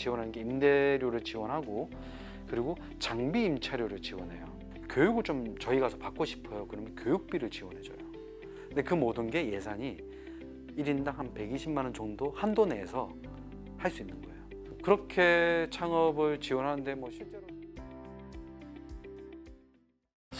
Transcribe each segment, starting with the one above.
지원하는 게 임대료를 지원하고 그리고 장비 임차료를 지원해요. 교육을 좀 저희 가서 받고 싶어요. 그러면 교육비를 지원해줘요. 근데 그 모든 게 예산이 1인당 한 120만 원 정도 한도 내에서 할 수 있는 거예요. 그렇게 창업을 지원하는데 뭐 실제로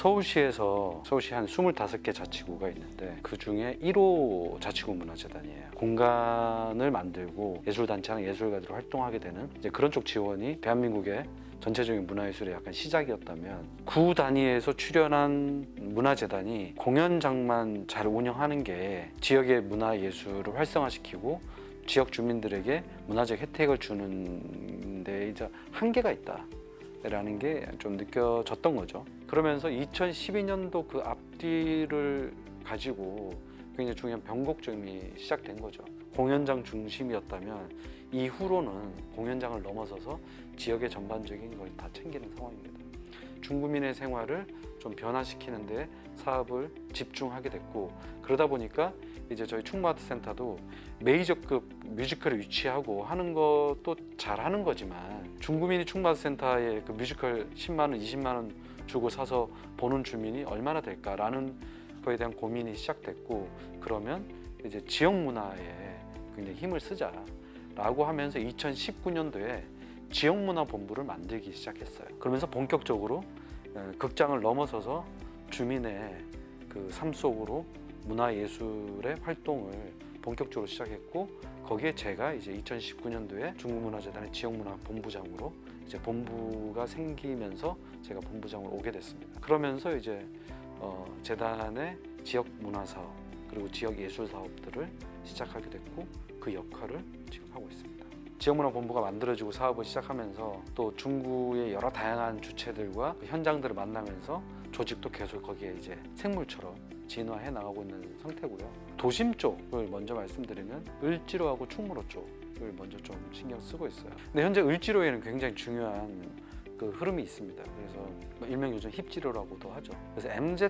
서울시에서 서울시 한 25개 자치구가 있는데 그 중에 1호 자치구 문화재단이에요. 공간을 만들고 예술단체나 예술가들이 활동하게 되는 이제 그런 쪽 지원이 대한민국의 전체적인 문화예술의 약간 시작이었다면 구 단위에서 출연한 문화재단이 공연장만 잘 운영하는 게 지역의 문화예술을 활성화시키고 지역 주민들에게 문화적 혜택을 주는 데 이제 한계가 있다. 라는 게 좀 느껴졌던 거죠. 그러면서 2012년도 그 앞뒤를 가지고 굉장히 중요한 변곡점이 시작된 거죠. 공연장 중심이었다면 이후로는 공연장을 넘어서서 지역의 전반적인 걸 다 챙기는 상황입니다. 중구민의 생활을 좀 변화시키는데 사업을 집중하게 됐고 그러다 보니까 이제 저희 충무아트 센터도 메이저급 뮤지컬을 유치하고 하는 것도 잘하는 거지만 중구민이 충무아트 센터에 그 뮤지컬 10만 원, 20만 원 주고 사서 보는 주민이 얼마나 될까라는 거에 대한 고민이 시작됐고 그러면 이제 지역 문화에 굉장히 힘을 쓰자라고 하면서 2019년도에 지역 문화 본부를 만들기 시작했어요. 그러면서 본격적으로 어, 극장을 넘어서서 주민의 그 삶 속으로 문화예술의 활동을 본격적으로 시작했고 거기에 제가 이제 2019년도에 중국문화재단의 지역문화 본부장으로 이제 본부가 생기면서 제가 본부장으로 오게 됐습니다. 그러면서 이제 어, 재단의 지역 문화 사업 그리고 지역 예술 사업들을 시작하게 됐고 그 역할을 지금 하고 있습니다. 지역문화 본부가 만들어지고 사업을 시작하면서 또 중구의 여러 다양한 주체들과 그 현장들을 만나면서 조직도 계속 거기에 이제 생물처럼 진화해 나가고 있는 상태고요. 도심 쪽을 먼저 말씀드리면 을지로하고 충무로 쪽을 먼저 좀 신경 쓰고 있어요. 근데 현재 을지로에는 굉장히 중요한 그 흐름이 있습니다. 그래서 뭐 일명 요즘 힙지로라고도 하죠. 그래서 MZ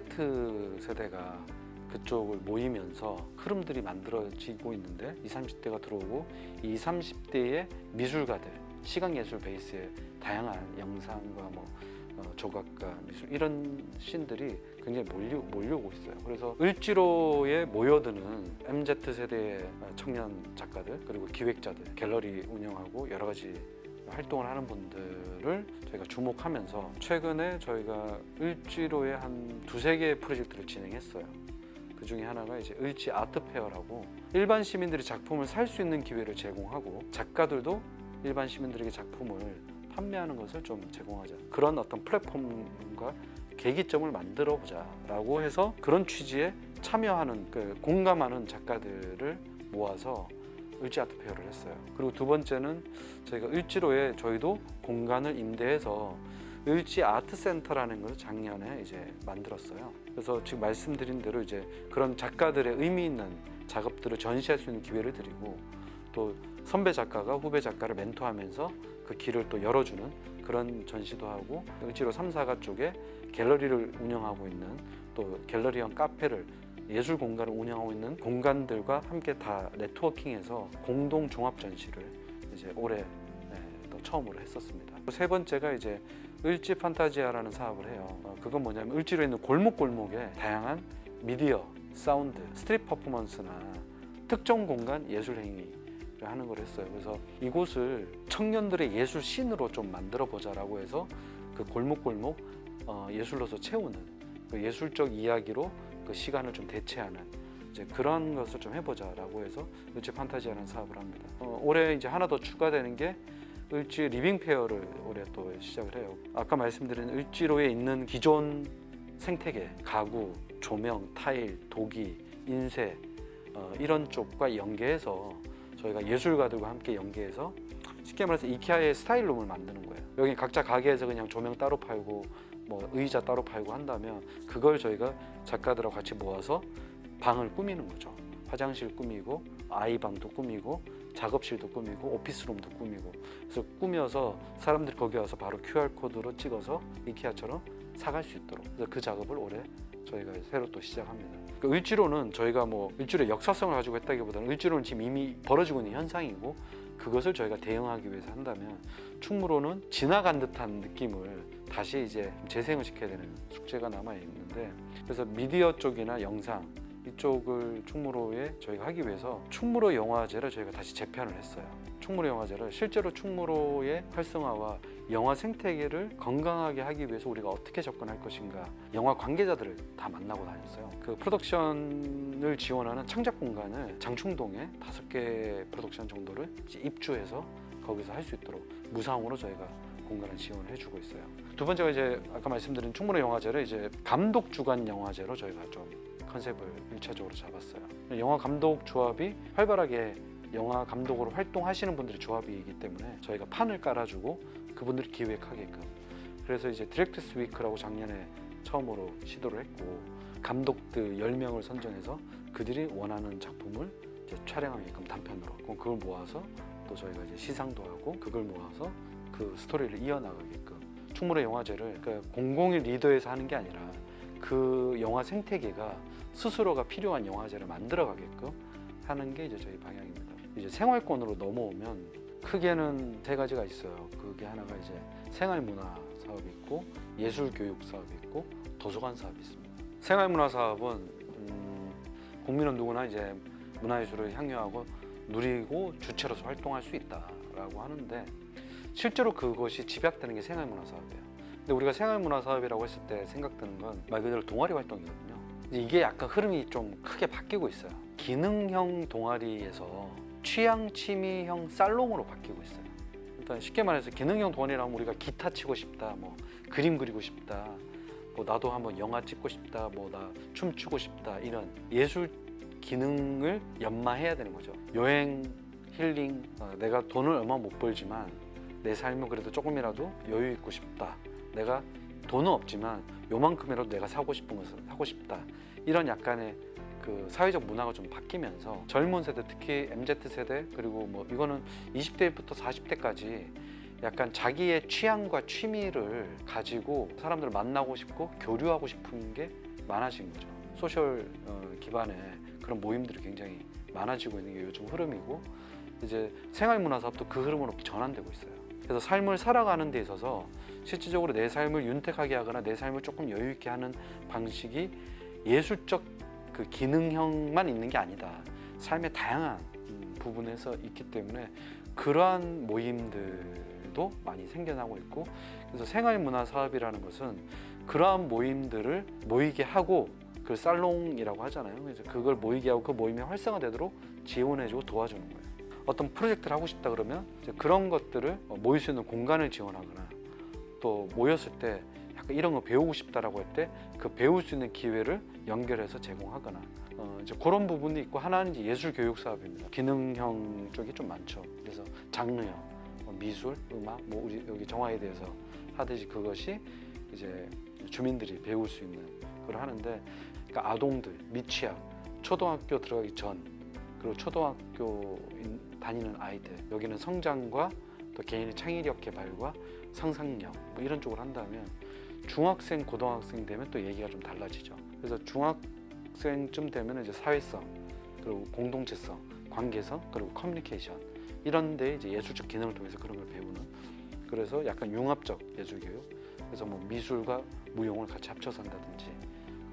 세대가 그쪽을 모이면서 흐름들이 만들어지고 있는데 20, 30대가 들어오고 이 30대의 미술가들, 시각 예술 베이스의 다양한 영상과 뭐 어, 조각가, 미술 이런 신들이 굉장히 몰려, 몰려오고 있어요. 그래서 을지로에 모여드는 MZ 세대의 청년 작가들 그리고 기획자들, 갤러리 운영하고 여러 가지 활동을 하는 분들을 저희가 주목하면서 최근에 저희가 을지로에 한 두세 개의 프로젝트를 진행했어요. 그 중에 하나가 이제 을지 아트페어라고 일반 시민들이 작품을 살 수 있는 기회를 제공하고 작가들도 일반 시민들에게 작품을 판매하는 것을 좀 제공하자 그런 어떤 플랫폼과 계기점을 만들어 보자라고 해서 그런 취지에 참여하는 그 공감하는 작가들을 모아서 을지 아트 페어를 했어요. 그리고 두 번째는 저희가 을지로에 저희도 공간을 임대해서 을지 아트 센터라는 것을 작년에 이제 만들었어요. 그래서 지금 말씀드린 대로 이제 그런 작가들의 의미 있는 작업들을 전시할 수 있는 기회를 드리고 또 선배 작가가 후배 작가를 멘토하면서 그 길을 또 열어주는 그런 전시도 하고 을지로 3사가 쪽에 갤러리를 운영하고 있는 또 갤러리형 카페를 예술 공간을 운영하고 있는 공간들과 함께 다 네트워킹해서 공동 종합 전시를 이제 올해 네, 또 처음으로 했었습니다. 세 번째가 이제 을지 판타지아라는 사업을 해요. 어, 그건 뭐냐면 을지로에 있는 골목 골목에 다양한 미디어, 사운드, 스트릿 퍼포먼스나 특정 공간 예술 행위를 하는 걸 했어요. 그래서 이곳을 청년들의 예술 씬으로 좀 만들어 보자라고 해서 그 골목골목 어, 예술로서 채우는 그 예술적 이야기로 그 시간을 좀 대체하는 이제 그런 것을 좀 해보자라고 해서 을지 판타지아라는 사업을 합니다. 어, 올해 이제 하나 더 추가되는 게 을지 리빙 페어를 올해 또 시작을 해요. 아까 말씀드린 을지로에 있는 기존 생태계, 가구, 조명, 타일, 도기, 인쇄 어, 이런 쪽과 연계해서 저희가 예술가들과 함께 연계해서 쉽게 말해서 이케아의 스타일룸을 만드는 거예요. 여기 각자 가게에서 그냥 조명 따로 팔고 뭐 의자 따로 팔고 한다면 그걸 저희가 작가들하고 같이 모아서 방을 꾸미는 거죠. 화장실 꾸미고 아이 방도 꾸미고 작업실도 꾸미고 오피스룸도 꾸미고 그래서 꾸며서 사람들이 거기 와서 바로 QR 코드로 찍어서 이케아처럼 사갈 수 있도록 그래서 그 작업을 올해 저희가 새로 또 시작합니다. 그 을지로는 저희가 뭐 을지로의 역사성을 가지고 했다기보다는 을지로는 지금 이미 벌어지고 있는 현상이고 그것을 저희가 대응하기 위해서 한다면 충무로는 지나간 듯한 느낌을 다시 이제 재생을 시켜야 되는 숙제가 남아 있는데 그래서 미디어 쪽이나 영상 이쪽을 충무로에 저희가 하기 위해서 충무로 영화제를 저희가 다시 재편을 했어요. 충무로 영화제를 실제로 충무로의 활성화와 영화 생태계를 건강하게 하기 위해서 우리가 어떻게 접근할 것인가 영화 관계자들을 다 만나고 다녔어요. 그 프로덕션을 지원하는 창작 공간을 장충동에 다섯 개 프로덕션 정도를 입주해서 거기서 할 수 있도록 무상으로 저희가 공간을 지원을 해주고 있어요. 두 번째가 이제 아까 말씀드린 충무로 영화제를 이제 감독 주관 영화제로 저희가 좀 컨셉을 일차적으로 잡았어요. 영화 감독 조합이 활발하게 영화 감독으로 활동하시는 분들의 조합이기 때문에 저희가 판을 깔아주고 그분들이 기획하게끔 그래서 이제 디렉트스 위크라고 작년에 처음으로 시도를 했고 감독들 10명을 선정해서 그들이 원하는 작품을 이제 촬영하게끔 단편으로 그걸 모아서 또 저희가 이제 시상도 하고 그걸 모아서 그 스토리를 이어나가게끔 충무로 영화제를 그러니까 공공의 리더에서 하는 게 아니라 그 영화 생태계가 스스로가 필요한 영화제를 만들어 가게끔 하는 게 이제 저희 방향입니다. 이제 생활권으로 넘어오면 크게는 세 가지가 있어요. 그게 하나가 이제 생활문화 사업이 있고 예술교육 사업이 있고 도서관 사업이 있습니다. 생활문화 사업은 음, 국민은 누구나 이제 문화예술을 향유하고 누리고 주체로서 활동할 수 있다라고 하는데 실제로 그것이 집약되는 게 생활문화 사업이에요. 근데 우리가 생활문화 사업이라고 했을 때 생각드는 건 말 그대로 동아리 활동이거든요. 이게 약간 흐름이 좀 크게 바뀌고 있어요. 기능형 동아리에서 취향 취미형 살롱으로 바뀌고 있어요. 일단 쉽게 말해서 기능형 동아리라면 우리가 기타 치고 싶다, 뭐 그림 그리고 싶다, 뭐 나도 한번 영화 찍고 싶다, 뭐 나 춤추고 싶다 이런 예술 기능을 연마해야 되는 거죠. 여행, 힐링, 어, 내가 돈을 얼마 못 벌지만 내 삶은 그래도 조금이라도 여유 있고 싶다. 내가 돈은 없지만 요만큼이라도 내가 사고 싶은 것을 사고 싶다. 이런 약간의 그 사회적 문화가 좀 바뀌면서 젊은 세대 특히 MZ 세대 그리고 뭐 이거는 20대부터 40대까지 약간 자기의 취향과 취미를 가지고 사람들을 만나고 싶고 교류하고 싶은 게 많아진 거죠. 소셜 어, 기반의 그런 모임들이 굉장히 많아지고 있는 게 요즘 흐름이고 이제 생활문화 사업도 그 흐름으로 전환되고 있어요. 그래서 삶을 살아가는 데 있어서 실질적으로 내 삶을 윤택하게 하거나 내 삶을 조금 여유 있게 하는 방식이 예술적 그 기능형만 있는 게 아니다. 삶의 다양한 음, 부분에서 있기 때문에 그러한 모임들도 많이 생겨나고 있고 그래서 생활문화 사업이라는 것은 그러한 모임들을 모이게 하고 그 살롱이라고 하잖아요. 그래서 그걸 모이게 하고 그 모임이 활성화되도록 지원해주고 도와주는 거예요. 어떤 프로젝트를 하고 싶다 그러면 이제 그런 것들을 어, 모일 수 있는 공간을 지원하거나 또 모였을 때 약간 이런 거 배우고 싶다라고 할 때 그 배울 수 있는 기회를 연결해서 제공하거나 어, 이제 그런 부분이 있고 하나는 이제 예술 교육 사업입니다. 기능형 쪽이 좀 많죠. 그래서 장르형, 뭐 미술, 음악, 뭐 우리 여기 정화에 대해서 하듯이 그것이 이제 주민들이 배울 수 있는 걸 하는데 그러니까 아동들 미취학 초등학교 들어가기 전 그리고 초등학교 인- 다니는 아이들 여기는 성장과 또 개인의 창의력 개발과 상상력 뭐 이런 쪽으로 한다면 중학생 고등학생 되면 또 얘기가 좀 달라지죠. 그래서 중학생쯤 되면 이제 사회성 그리고 공동체성 관계성 그리고 커뮤니케이션 이런데 이제 예술적 기능을 통해서 그런 걸 배우는 그래서 약간 융합적 예술 교육 그래서 뭐 미술과 무용을 같이 합쳐서 한다든지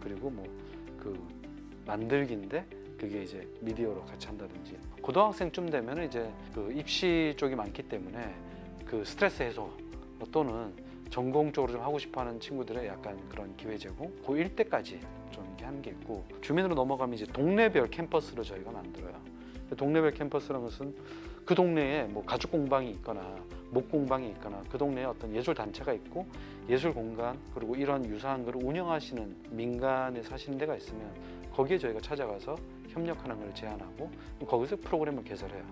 그리고 뭐 그 만들기인데 그게 이제 미디어로 같이 한다든지 고등학생쯤 되면 이제 그 입시 쪽이 많기 때문에 그 스트레스 해소 또는 전공적으로 좀 하고 싶어 하는 친구들의 약간 그런 기회 제공 고1 때까지 좀 이렇게 하는 게 있고 주민으로 넘어가면 이제 동네별 캠퍼스로 저희가 만들어요. 동네별 캠퍼스라는 것은 그 동네에 뭐 가죽 공방이 있거나 목 공방이 있거나 그 동네에 어떤 예술 단체가 있고 예술 공간 그리고 이런 유사한 걸 운영하시는 민간에 사시는 데가 있으면 거기에 저희가 찾아가서 협력하는 걸 제안하고 거기서 프로그램을 개설해요.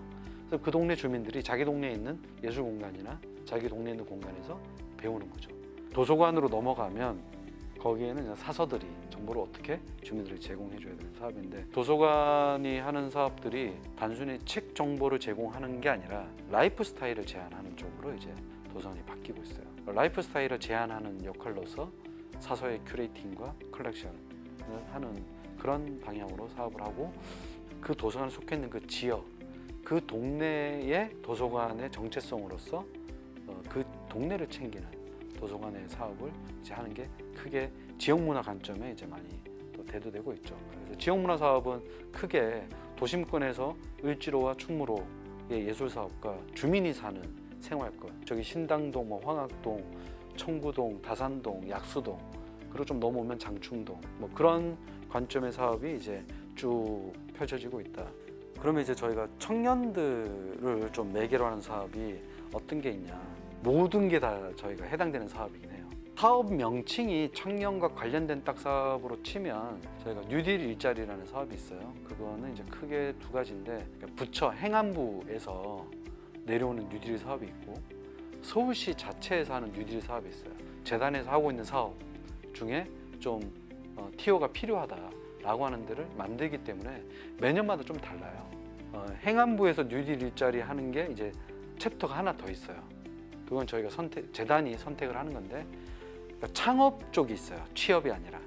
그래서 그 동네 주민들이 자기 동네에 있는 예술 공간이나 자기 동네에 있는 공간에서 배우는 거죠. 도서관으로 넘어가면 거기에는 사서들이 정보를 어떻게 주민들에게 제공해 줘야 되는 사업인데 도서관이 하는 사업들이 단순히 책 정보를 제공하는 게 아니라 라이프 스타일을 제안하는 쪽으로 이제 도서관이 바뀌고 있어요. 라이프 스타일을 제안하는 역할로서 사서의 큐레이팅과 컬렉션을 하는 그런 방향으로 사업을 하고 그 도서관에 속해 있는 그 지역 그 동네의 도서관의 정체성으로서 어, 그 동네를 챙기는 도서관의 사업을 이제 하는 게 크게 지역 문화 관점에 이제 많이 또 대두되고 있죠. 그래서 지역 문화 사업은 크게 도심권에서 을지로와 충무로의 예술 사업과 주민이 사는 생활권, 저기 신당동, 뭐 황학동, 청구동, 다산동, 약수동, 그리고 좀 넘어오면 장충동, 뭐 그런 관점의 사업이 이제 쭉 펼쳐지고 있다. 그러면 이제 저희가 청년들을 좀 매개로 하는 사업이 어떤 게 있냐? 모든 게 다 저희가 해당되는 사업이긴 해요. 사업 명칭이 청년과 관련된 딱 사업으로 치면 저희가 뉴딜 일자리라는 사업이 있어요. 그거는 이제 크게 두 가지인데 그러니까 부처 행안부에서 내려오는 뉴딜 사업이 있고 서울시 자체에서 하는 뉴딜 사업이 있어요. 재단에서 하고 있는 사업 중에 좀 어, 티오가 필요하다라고 하는 데를 만들기 때문에 매년마다 좀 달라요. 어, 행안부에서 뉴딜 일자리 하는 게 이제 챕터가 하나 더 있어요. 그건 저희가 선택 재단이 선택을 하는 건데 그러니까 창업 쪽이 있어요. 취업이 아니라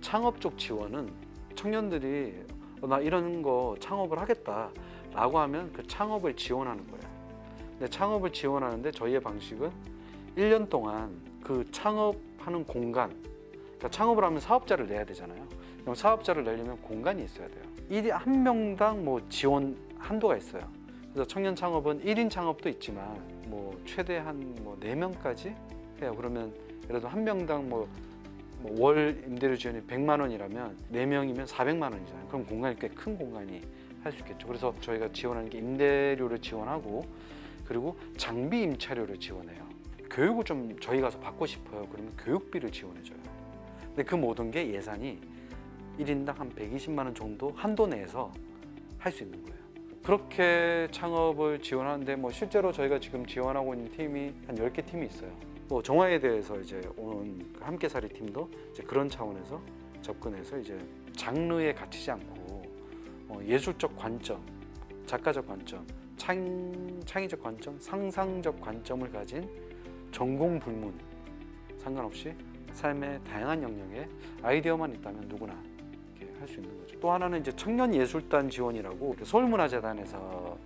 창업 쪽 지원은 청년들이 어, 나 이런 거 창업을 하겠다라고 하면 그 창업을 지원하는 거예요. 근데 창업을 지원하는데 저희의 방식은 1년 동안 그 창업하는 공간 그러니까 창업을 하면 사업자를 내야 되잖아요. 그럼 사업자를 내려면 공간이 있어야 돼요. 일한 명당 뭐 지원 한도가 있어요. 그래서 청년 창업은 1인 창업도 있지만 뭐 최대 한뭐 4명까지 해요. 그러면 예를 들어 한 명당 뭐 월 임대료 지원이 100만 원이라면 4명이면 400만 원이잖아요. 그럼 공간이 꽤 큰 공간이 할 수 있겠죠. 그래서 저희가 지원하는 게 임대료를 지원하고 그리고 장비 임차료를 지원해요. 교육을 좀 저희 가서 받고 싶어요. 그러면 교육비를 지원해줘요. 근데 그 모든 게 예산이 1인당 한 120만 원 정도 한도 내에서 할 수 있는 거예요. 그렇게 창업을 지원하는데 뭐 실제로 저희가 지금 지원하고 있는 팀이 한 10개 팀이 있어요. 뭐 정화에 대해서 이제 그 함께살이 팀도 이제 그런 차원에서 접근해서 이제 장르에 갇히지 않고 어, 예술적 관점, 작가적 관점, 창, 창의적 관점, 상상적 관점을 가진 전공 불문 상관없이 삶의 다양한 영역에 아이디어만 있다면 누구나 이렇게 할 수 있는 거죠. 또 하나는 이제 청년 예술단 지원이라고 그 서울문화재단에서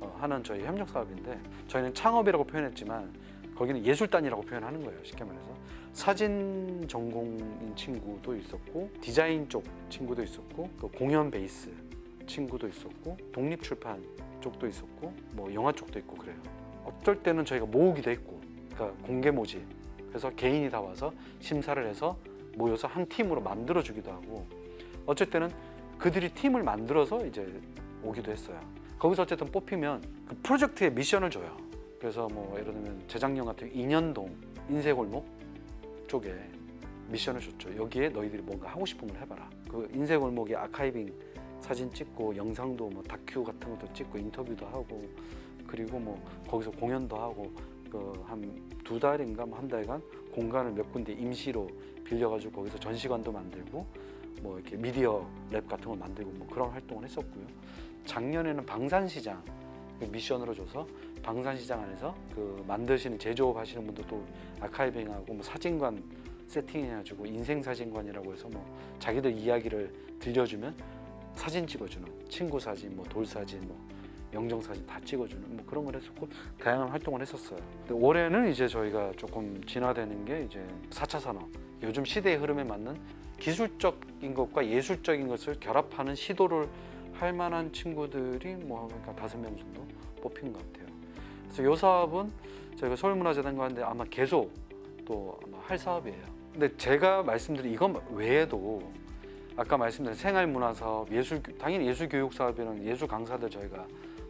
어, 하는 저희 협력 사업인데 저희는 창업이라고 표현했지만 거기는 예술단이라고 표현하는 거예요. 쉽게 말해서 사진 전공인 친구도 있었고 디자인 쪽 친구도 있었고 또 공연 베이스 친구도 있었고 독립 출판 쪽도 있었고 뭐 영화 쪽도 있고 그래요. 어떨 때는 저희가 모으기도 했고 그러니까 공개 모집 그래서 개인이 다 와서 심사를 해서 모여서 한 팀으로 만들어 주기도 하고 때는 그들이 팀을 만들어서 이제 오기도 했어요. 거기서 어쨌든 뽑히면 그 프로젝트의 미션을 줘요. 그래서 뭐 예를 들면 재작년 같은 인현동 인쇄골목 쪽에 미션을 줬죠. 여기에 너희들이 뭔가 하고 싶은 걸 해봐라. 그 인쇄골목에 아카이빙 사진 찍고 영상도 뭐 다큐 같은 것도 찍고 인터뷰도 하고 그리고 뭐 거기서 공연도 하고 그 한 두 달인가 뭐한 달간 공간을 몇 군데 임시로 빌려가지고 거기서 전시관도 만들고 뭐 이렇게 미디어 랩 같은 걸 만들고 뭐 그런 활동을 했었고요. 작년에는 방산시장 그 미션으로 줘서 방산시장 안에서 그 만드시는 제조업 하시는 분들 또 아카이빙하고 뭐 사진관 세팅해가지고 인생 사진관이라고 해서 뭐 자기들 이야기를 들려주면 사진 찍어주는 친구 사진, 뭐 돌 사진, 뭐 영정 사진 다 찍어주는 뭐 그런 걸 했었고 다양한 활동을 했었어요. 근데 올해는 이제 저희가 조금 진화되는 게 이제 4차 산업 요즘 시대의 흐름에 맞는 기술적인 것과 예술적인 것을 결합하는 시도를 할 만한 친구들이 뭐 그러니까 다섯 명 정도 뽑힌 것 같아요. 그래서 이 사업은 저희가 서울문화재단과 하는데 아마 계속 또 아마 할 사업이에요. 근데 제가 말씀드린 이것 외에도 아까 말씀드린 생활문화 사업, 예술 당연히 예술 교육 사업에는 예술 강사들 저희가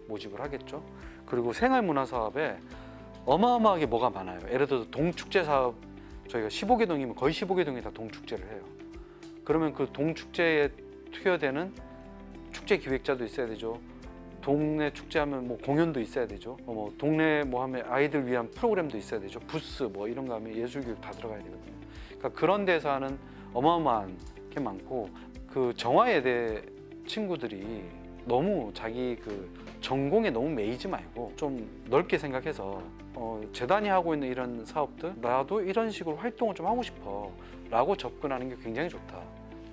모집을 하겠죠. 그리고 생활문화 사업에 어마어마하게 뭐가 많아요. 예를 들어서 동축제 사업 저희가 15개 동이면 거의 15개 동이 다 동축제를 해요. 그러면 그 동축제에 투여되는 축제 기획자도 있어야 되죠. 동네 축제하면 뭐 공연도 있어야 되죠. 어, 뭐 동네 뭐 하면 아이들 위한 프로그램도 있어야 되죠. 부스 뭐 이런 거 하면 예술 교육 다 들어가야 되거든요. 그러니까 그런 데서 하는 어마어마한 게 많고 그 정화예대 친구들이 너무 자기 그 전공에 너무 매이지 말고 좀 넓게 생각해서 어, 재단이 하고 있는 이런 사업들 나도 이런 식으로 활동을 좀 하고 싶어 라고 접근하는 게 굉장히 좋다.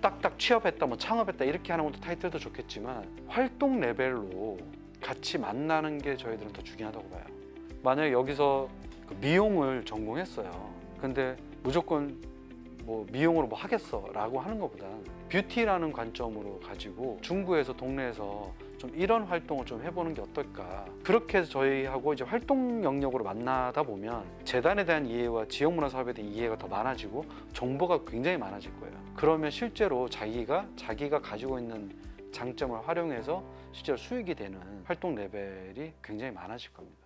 딱딱 취업했다, 뭐 창업했다 이렇게 하는 것도 타이틀도 좋겠지만 활동 레벨로 같이 만나는 게 저희들은 더 중요하다고 봐요. 만약에 여기서 그 미용을 전공했어요. 근데 무조건 뭐 미용으로 뭐 하겠어라고 하는 것보다 뷰티라는 관점으로 가지고 중구에서 동네에서 좀 이런 활동을 좀 해보는 게 어떨까. 그렇게 해서 저희하고 이제 활동 영역으로 만나다 보면 재단에 대한 이해와 지역 문화 사업에 대한 이해가 더 많아지고 정보가 굉장히 많아질 거예요. 그러면 실제로 자기가 자기가 가지고 있는 장점을 활용해서 실제로 수익이 되는 활동 레벨이 굉장히 많아질 겁니다